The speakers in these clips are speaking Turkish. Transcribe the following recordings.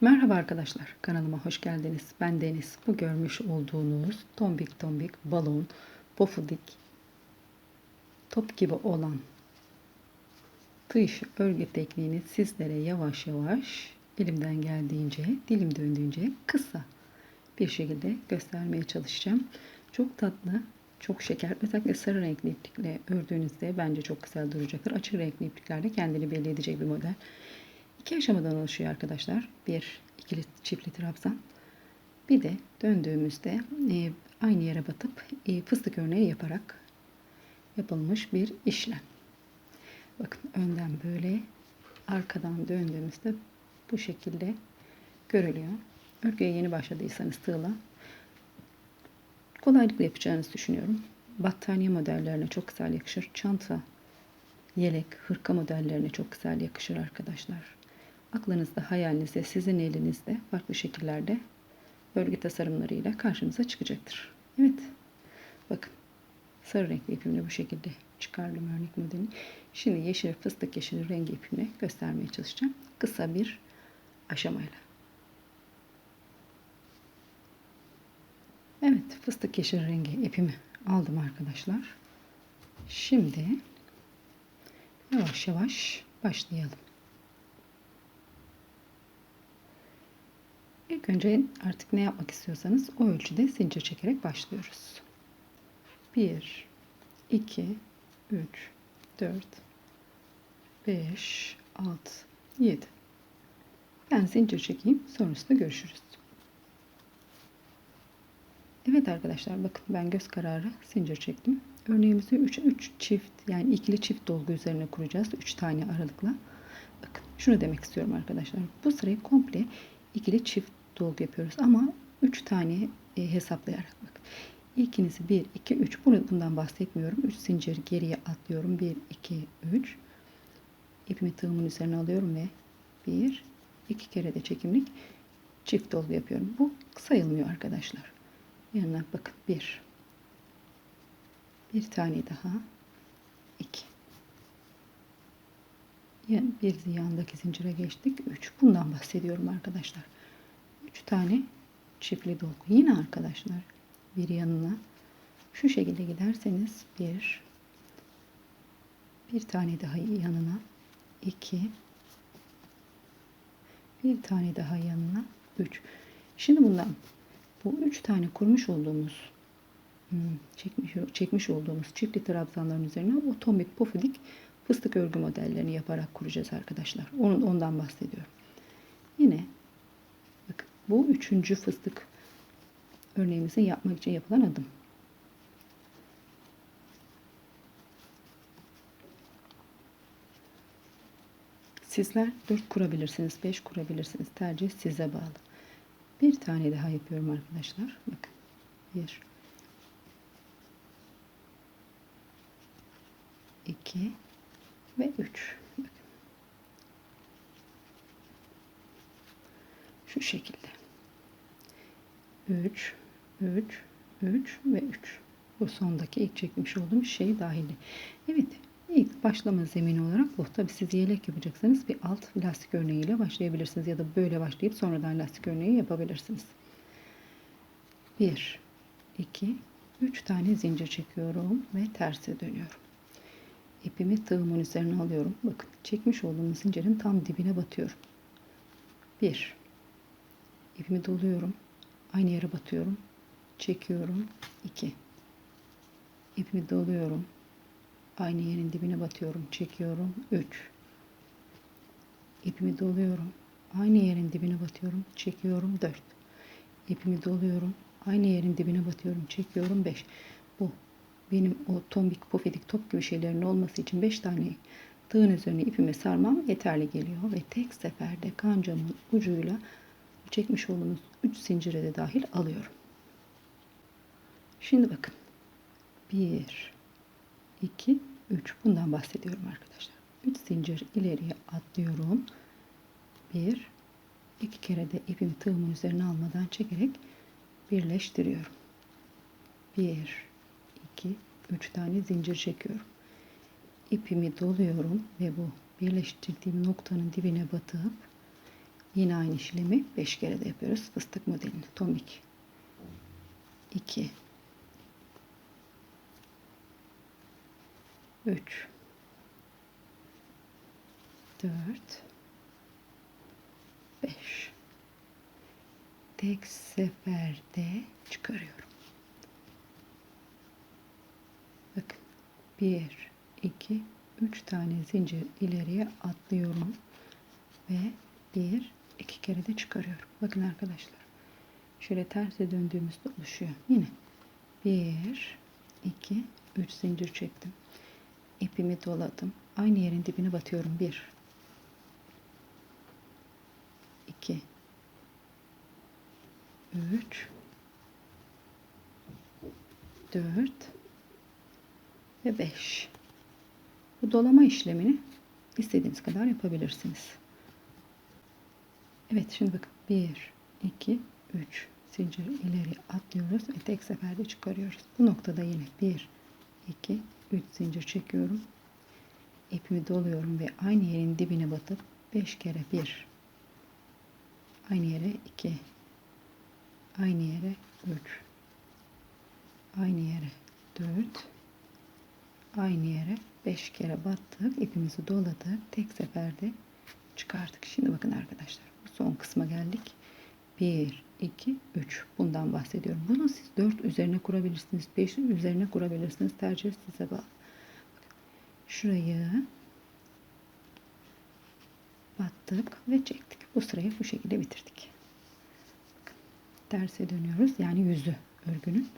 Merhaba arkadaşlar, kanalıma hoş geldiniz. Ben Deniz. Bu görmüş olduğunuz tombik tombik balon, pofudik, top gibi olan tığ işi örgü tekniğini sizlere yavaş yavaş elimden geldiğince, dilim döndüğünce kısa bir şekilde göstermeye çalışacağım. Çok tatlı, çok şeker. Özellikle sarı renkli iplikle ördüğünüzde bence çok güzel duracaktır. Açık renkli ipliklerle kendini belli edecek bir model. İki aşamadan oluşuyor arkadaşlar. Bir, ikili çiftli trabzan. Bir de döndüğümüzde e, aynı yere batıp e, fıstık örneği yaparak yapılmış bir işlem. Bakın önden böyle, arkadan döndüğümüzde bu şekilde görülüyor. Örgüye yeni başladıysanız tığla kolaylıkla yapacağınızı düşünüyorum. Battaniye modellerine çok güzel yakışır. Çanta, yelek, hırka modellerine çok güzel yakışır arkadaşlar. Aklınızda, hayalinizde, sizin elinizde farklı şekillerde örgü tasarımlarıyla karşınıza çıkacaktır. Evet. Bakın. Sarı renkli ipimle bu şekilde çıkardım örnek modelini. Şimdi yeşil fıstık yeşili rengi ipimle göstermeye çalışacağım. Kısa bir aşamayla. Evet, fıstık yeşil rengi ipimi aldım arkadaşlar. Şimdi yavaş yavaş başlayalım. Önce artık ne yapmak istiyorsanız o ölçüde zincir çekerek başlıyoruz. 1 2 3 4 5 6 7 Ben zincir çekeyim. Sonrasında görüşürüz. Evet arkadaşlar bakın ben göz kararı zincir çektim. Örneğimizi 3 3 çift yani ikili çift dolgu üzerine kuracağız. 3 tane aralıkla. Bakın şunu demek istiyorum arkadaşlar. Bu sırayı komple ikili çift dolgu yapıyoruz ama 3 tane e, hesaplayarak bak. İlkinizi 1 2 3 bundan bahsetmiyorum. 3 zincir geriye atlıyorum. 1 2 3 ipimi tığımın üzerine alıyorum ve 1 2 kere de çekimlik çift dolgu yapıyorum. Bu sayılmıyor arkadaşlar. Yanına bakın 1 bir tane daha 2 yani bir yandaki zincire geçtik 3 bundan bahsediyorum arkadaşlar 3 tane çiftli dolgu. Yine arkadaşlar bir yanına şu şekilde giderseniz bir bir tane daha yanına iki bir tane daha yanına üç. Şimdi bundan bu üç tane kurmuş olduğumuz hmm, çekmiş, çekmiş olduğumuz çiftli trabzanların üzerine otomik pofidik fıstık örgü modellerini yaparak kuracağız arkadaşlar. Onun, ondan bahsediyorum. Yine bu üçüncü fıstık örneğimizi yapmak için yapılan adım. Sizler 4 kurabilirsiniz, 5 kurabilirsiniz. Tercih size bağlı. Bir tane daha yapıyorum arkadaşlar. Bakın. 1 2 ve 3. Şu şekilde. 3, 3, 3 ve 3. Bu sondaki ilk çekmiş olduğum şey dahili. Evet. ilk başlama zemini olarak bu. Tabi siz yelek yapacaksanız bir alt lastik örneğiyle başlayabilirsiniz. Ya da böyle başlayıp sonradan lastik örneği yapabilirsiniz. 1, 2, 3 tane zincir çekiyorum ve terse dönüyorum. İpimi tığımın üzerine alıyorum. Bakın çekmiş olduğum zincirin tam dibine batıyorum. 1 ipimi doluyorum aynı yere batıyorum. Çekiyorum. 2 ipimi doluyorum aynı yerin dibine batıyorum. Çekiyorum. 3 ipimi doluyorum aynı yerin dibine batıyorum. Çekiyorum. 4 ipimi doluyorum aynı yerin dibine batıyorum. Çekiyorum. 5 bu benim o tombik pofidik top gibi şeylerin olması için 5 tane tığın üzerine ipimi sarmam yeterli geliyor. Ve tek seferde kancamın ucuyla çekmiş olduğumuz 3 zincire de dahil alıyorum. Şimdi bakın. 1 2 3 bundan bahsediyorum arkadaşlar. 3 zincir ileriye atlıyorum. 1 2 kere de ipimi tığımın üzerine almadan çekerek birleştiriyorum. 1 2 3 tane zincir çekiyorum. İpimi doluyorum ve bu birleştirdiğim noktanın dibine batıp Yine aynı işlemi 5 kere de yapıyoruz. Fıstık modelini. Tombik. 2 3 4 5 Tek seferde çıkarıyorum. Bakın 1 2 3 tane zincir ileriye atlıyorum ve 1 2 kere de çıkarıyorum. Bakın arkadaşlar. Şöyle terse döndüğümüzde oluşuyor. Yine 1 2 3 zincir çektim. İpimi doladım. Aynı yerin dibine batıyorum. 1 2 3 4 ve 5 bu dolama işlemini istediğiniz kadar yapabilirsiniz. Evet şimdi bakın. 1 2 3 zincir ileri atlıyoruz ve tek seferde çıkarıyoruz. Bu noktada yine 1 2 3 zincir çekiyorum. İpimi doluyorum ve aynı yerin dibine batıp 5 kere 1 aynı yere 2 aynı yere 3 aynı yere 4 aynı yere 5 kere battık. İpimizi doladık. Tek seferde çıkardık. Şimdi bakın arkadaşlar son kısma geldik. 1 2 3 bundan bahsediyorum. Bunu siz 4 üzerine kurabilirsiniz 5 üzerine kurabilirsiniz. Tercih size bağlı. Şurayı battık ve çektik. Bu sırayı bu şekilde bitirdik. Bakın, terse dönüyoruz. Yani yüzü örgünün.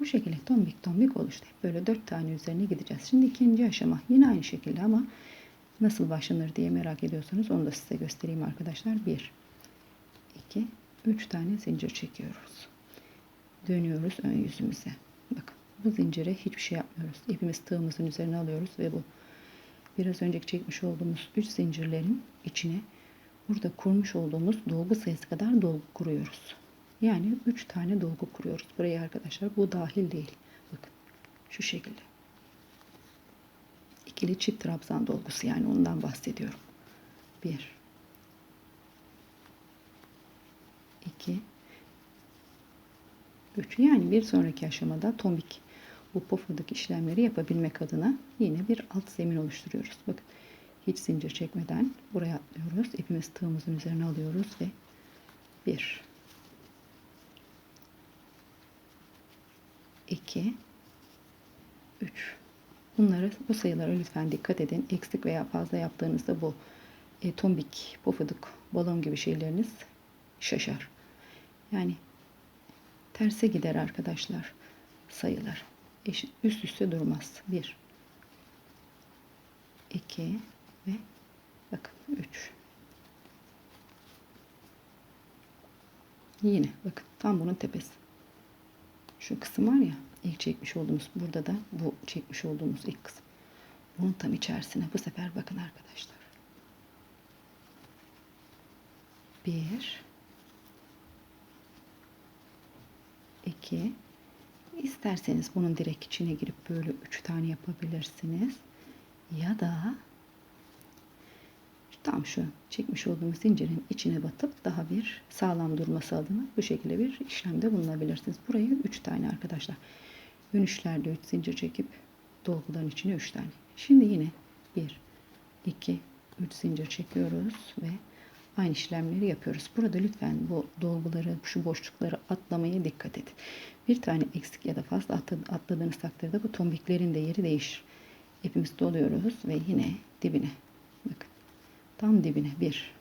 Bu şekilde tombik tombik oluştu. Böyle dört tane üzerine gideceğiz. Şimdi ikinci aşama. Yine aynı şekilde ama nasıl başlanır diye merak ediyorsanız onu da size göstereyim arkadaşlar. Bir, iki, üç tane zincir çekiyoruz. Dönüyoruz ön yüzümüze. Bakın bu zincire hiçbir şey yapmıyoruz. İpimiz tığımızın üzerine alıyoruz ve bu biraz önceki çekmiş olduğumuz üç zincirlerin içine burada kurmuş olduğumuz dolgu sayısı kadar dolgu kuruyoruz. Yani 3 tane dolgu kuruyoruz buraya arkadaşlar. Bu dahil değil. Bakın şu şekilde. İkili çift trabzan dolgusu. Yani ondan bahsediyorum. 1 2 3 yani bir sonraki aşamada tombik bu pofuduk işlemleri yapabilmek adına yine bir alt zemin oluşturuyoruz. Bakın hiç zincir çekmeden buraya atlıyoruz. İpimiz tığımızın üzerine alıyoruz ve 1 2 3 Bunları bu sayılara lütfen dikkat edin. Eksik veya fazla yaptığınızda bu e, tombik, pofuduk, balon gibi şeyleriniz şaşar. Yani terse gider arkadaşlar sayılar. Eşit, üst üste durmaz. 1 2 ve bakın 3 Yine bakın tam bunun tepesi şu kısım var ya ilk çekmiş olduğumuz burada da bu çekmiş olduğumuz ilk kısım. Bunun tam içerisine bu sefer bakın arkadaşlar. Bir, iki, isterseniz bunun direkt içine girip böyle üç tane yapabilirsiniz. Ya da tam şu çekmiş olduğumuz zincirin içine batıp daha bir sağlam durması adına bu şekilde bir işlemde bulunabilirsiniz. Burayı 3 tane arkadaşlar. Dönüşlerde 3 zincir çekip dolguların içine 3 tane. Şimdi yine 1, 2, 3 zincir çekiyoruz ve aynı işlemleri yapıyoruz. Burada lütfen bu dolguları, şu boşlukları atlamaya dikkat edin. Bir tane eksik ya da fazla atladığınız takdirde bu tombiklerin de yeri değişir. İpimizi doluyoruz ve yine dibine bakın tam dibine 1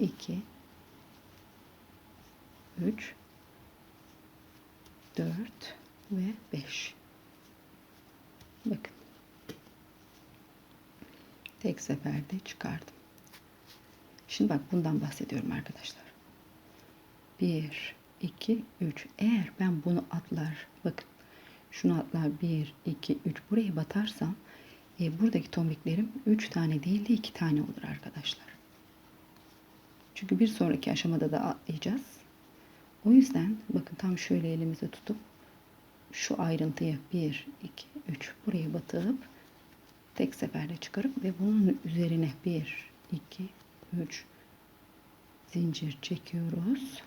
2 3 4 ve 5 bakın. Tek seferde çıkardım. Şimdi bak bundan bahsediyorum arkadaşlar. 1 2 3 eğer ben bunu atlar bakın. Şunu atlar 1 2 3 buraya batarsam e, buradaki tombiklerim 3 tane değil de 2 tane olur arkadaşlar. Çünkü bir sonraki aşamada da atlayacağız. O yüzden bakın tam şöyle elimize tutup şu ayrıntıyı 1, 2, 3 buraya batıp tek seferde çıkarıp ve bunun üzerine 1, 2, 3, zincir çekiyoruz.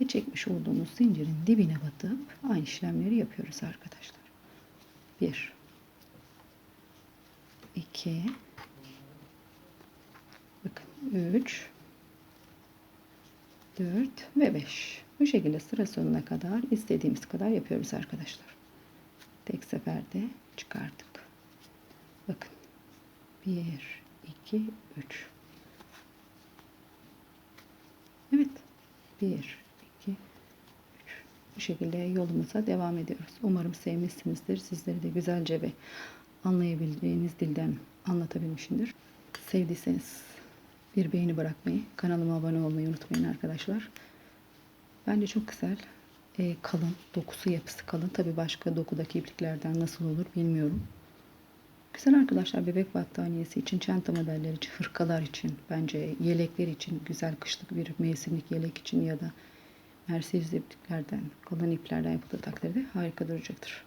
Ve çekmiş olduğumuz zincirin dibine batıp aynı işlemleri yapıyoruz arkadaşlar. 1 2 bakın 3 4 ve 5 bu şekilde sıra sonuna kadar istediğimiz kadar yapıyoruz arkadaşlar. Tek seferde çıkardık. Bakın. 1 2 3 evet. 1 2 3 bu şekilde yolumuza devam ediyoruz. Umarım sevmişsinizdir. Sizleri de güzelce ve anlayabildiğiniz dilden anlatabilmişimdir. Sevdiyseniz bir beğeni bırakmayı, kanalıma abone olmayı unutmayın arkadaşlar. Bence çok güzel. Ee, kalın, dokusu yapısı kalın. Tabi başka dokudaki ipliklerden nasıl olur bilmiyorum. Güzel arkadaşlar bebek battaniyesi için, çanta modelleri için, hırkalar için, bence yelekler için, güzel kışlık bir mevsimlik yelek için ya da Mercedes ipliklerden, kalın iplerden yapıldığı takdirde harika duracaktır.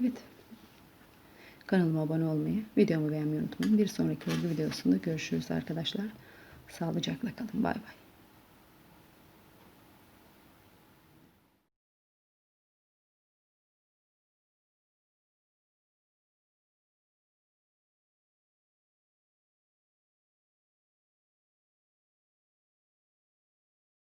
Evet, Kanalıma abone olmayı, videomu beğenmeyi unutmayın. Bir sonraki videosunda görüşürüz arkadaşlar. Sağlıcakla kalın. Bay bay.